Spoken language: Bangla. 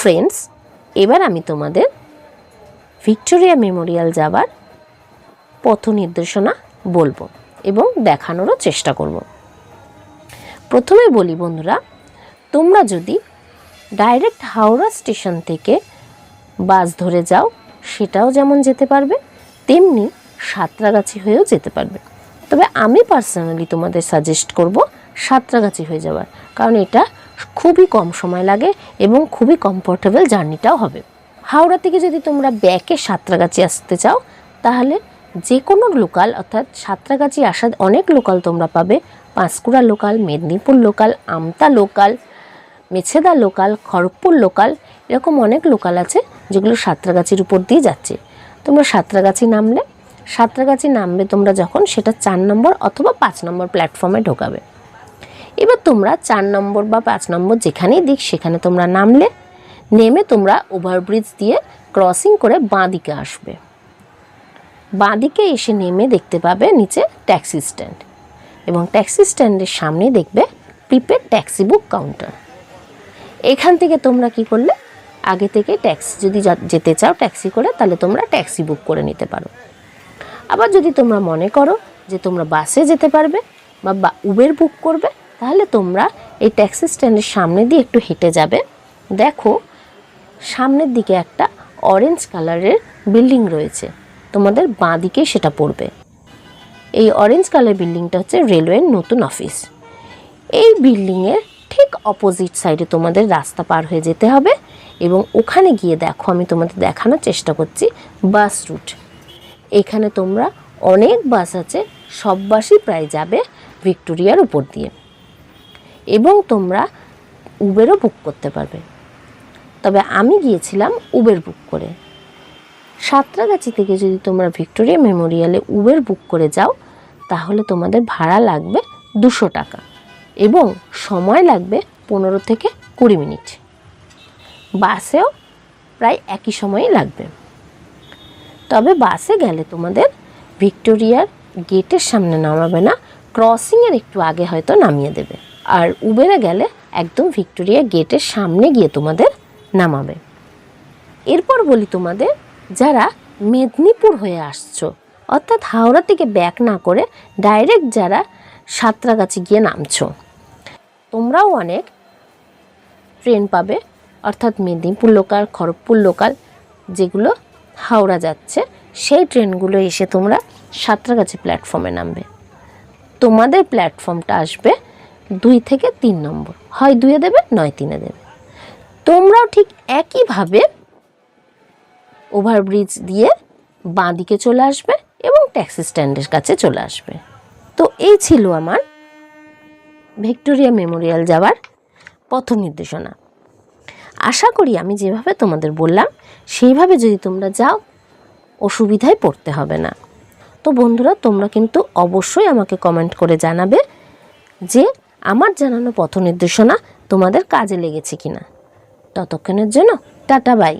ফ্রেন্ডস এবার আমি তোমাদের ভিক্টোরিয়া মেমোরিয়াল যাবার পথ নির্দেশনা বলব এবং দেখানোরও চেষ্টা করব। প্রথমে বলি বন্ধুরা, তোমরা যদি ডাইরেক্ট হাওড়া স্টেশন থেকে বাস ধরে যাও, সেটাও যেমন যেতে পারবে, তেমনি সাঁতরাগাছি হয়েও যেতে পারবে। তবে আমি পার্সোনালি তোমাদের সাজেস্ট করব সাঁতরাগাছি হয়ে যাওয়ার, কারণ এটা খুবই কম সময় লাগে এবং খুবই কমফোর্টেবল জার্নিটাও হবে। হাওড়া থেকে যদি তোমরা ব্যাকে সাঁতরাগাছি আসতে চাও, তাহলে যে কোনো লোকাল অর্থাৎ সাঁতরাগাছি আসার অনেক লোকাল তোমরা পাবে। Panskura local Medinipur local Amta local Mecheda local Kharagpur local এরকম অনেক লোকাল আছে যেগুলো সাঁতরাগাছির উপর দিয়ে যাচ্ছে। তোমরা সাঁতরাগাছি নামলে, সাঁতরাগাছি নামবে তোমরা যখন সেটা চার নম্বর অথবা পাঁচ নম্বর প্ল্যাটফর্মে ঢোকাবে। এবার তোমরা চার নম্বর বা পাঁচ নম্বর যেখানেই দিক সেখানে তোমরা নামলে, নেমে তোমরা ওভারব্রিজ দিয়ে ক্রসিং করে বাঁ দিকে আসবে। বাঁ দিকে এসে নেমে দেখতে পাবে নিচে ট্যাক্সি স্ট্যান্ড এবং ট্যাক্সি স্ট্যান্ডের সামনে দেখবে প্রিপেড ট্যাক্সি বুক কাউন্টার। এখান থেকে তোমরা কি করলে? আগে থেকে ট্যাক্সি যদি যেতে চাও ট্যাক্সি করে, তাহলে তোমরা ট্যাক্সি বুক করে নিতে পারো। আবার যদি তোমরা মনে করো যে তোমরা বাসে যেতে পারবে বা উবের বুক করবে তাহলে তোমরা এই ট্যাক্সি স্ট্যান্ডের সামনে দিয়ে একটু হেঁটে যাবে। দেখো, সামনের দিকে একটা অরেঞ্জ কালারের বিল্ডিং রয়েছে। তোমাদের বাঁ দিকে সেটা পড়বে। এই অরেঞ্জ কালার বিল্ডিংটা হচ্ছে রেলওয়ের নতুন অফিস এই বিল্ডিংয়ের ঠিক অপোজিট সাইডে তোমাদের রাস্তা পার হয়ে যেতে হবে এবং ওখানে গিয়ে দেখো, আমি তোমাদের দেখানোর চেষ্টা করছি বাস রুট এখানে তোমরা অনেক বাস আছে, সব বাসই প্রায় যাবে ভিক্টোরিয়ার উপর দিয়ে। এবং তোমরা উবেরও বুক করতে পারবে। তবে আমি গিয়েছিলাম উবের বুক করে। সাঁতরাগাছি থেকে যদি তোমরা ভিক্টোরিয়া মেমোরিয়ালে উবের বুক করে যাও, তাহলে তোমাদের ভাড়া লাগবে দুশো টাকা এবং সময় লাগবে পনেরো থেকে কুড়ি মিনিট। বাসেও প্রায় একই সময়ই লাগবে। তবে বাসে গেলে তোমাদের ভিক্টোরিয়ার গেটের সামনে নামাবে না, ক্রসিংয়ের একটু আগে হয়তো নামিয়ে দেবে। আর উবেরে গেলে একদম ভিক্টোরিয়া গেটের সামনে গিয়ে তোমাদের নামাবে। এরপর বলি তোমাদের, যারা মেদিনীপুর হয়ে আসছো, অর্থাৎ হাওড়া থেকে ব্যাক না করে ডাইরেক্ট যারা সাঁতরাগাছি গিয়ে নামছো, তোমরাও অনেক ট্রেন পাবে, অর্থাৎ মেদিনীপুর লোকাল খড়গপুর লোকাল যেগুলো হাওড়া যাচ্ছে, সেই ট্রেনগুলো এসে তোমরা সাঁতরাগাছি প্ল্যাটফর্মে নামবে। তোমাদের প্ল্যাটফর্মটা আসবে দুই থেকে তিন নম্বর। হয় দুয়ে দেবে, নয় তিনে দেবে। তোমরাও ঠিক একইভাবে ওভারব্রিজ দিয়ে বাঁ দিকে চলে আসবে এবং ট্যাক্সি স্ট্যান্ডের কাছে চলে আসবে। তো এই ছিল আমার ভিক্টোরিয়া মেমোরিয়াল যাওয়ার পথ নির্দেশনা। আশা করি আমি যেভাবে তোমাদের বললাম, সেইভাবে যদি তোমরা যাও, অসুবিধায় পড়তে হবে না। তো বন্ধুরা, তোমরা কিন্তু অবশ্যই আমাকে কমেন্ট করে জানাবে যে আমার জানানো পথ নির্দেশনা তোমাদের কাজে লেগেছে কিনা। ততক্ষণের জন্য টাটা বাই